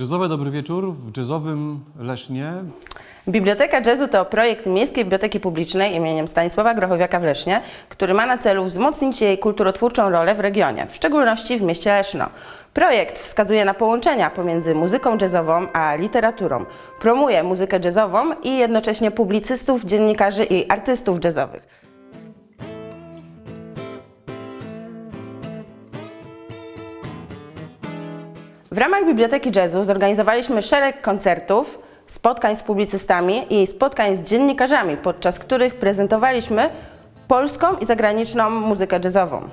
Jazzowe Dobry Wieczór w jazzowym Lesznie. Biblioteka Jazzu to projekt Miejskiej Biblioteki Publicznej imieniem Stanisława Grochowiaka w Lesznie, który ma na celu wzmocnić jej kulturotwórczą rolę w regionie, w szczególności w mieście Leszno. Projekt wskazuje na połączenia pomiędzy muzyką jazzową a literaturą. Promuje muzykę jazzową i jednocześnie publicystów, dziennikarzy i artystów jazzowych. W ramach Biblioteki Jazzu zorganizowaliśmy szereg koncertów, spotkań z publicystami i spotkań z dziennikarzami, podczas których prezentowaliśmy polską i zagraniczną muzykę jazzową.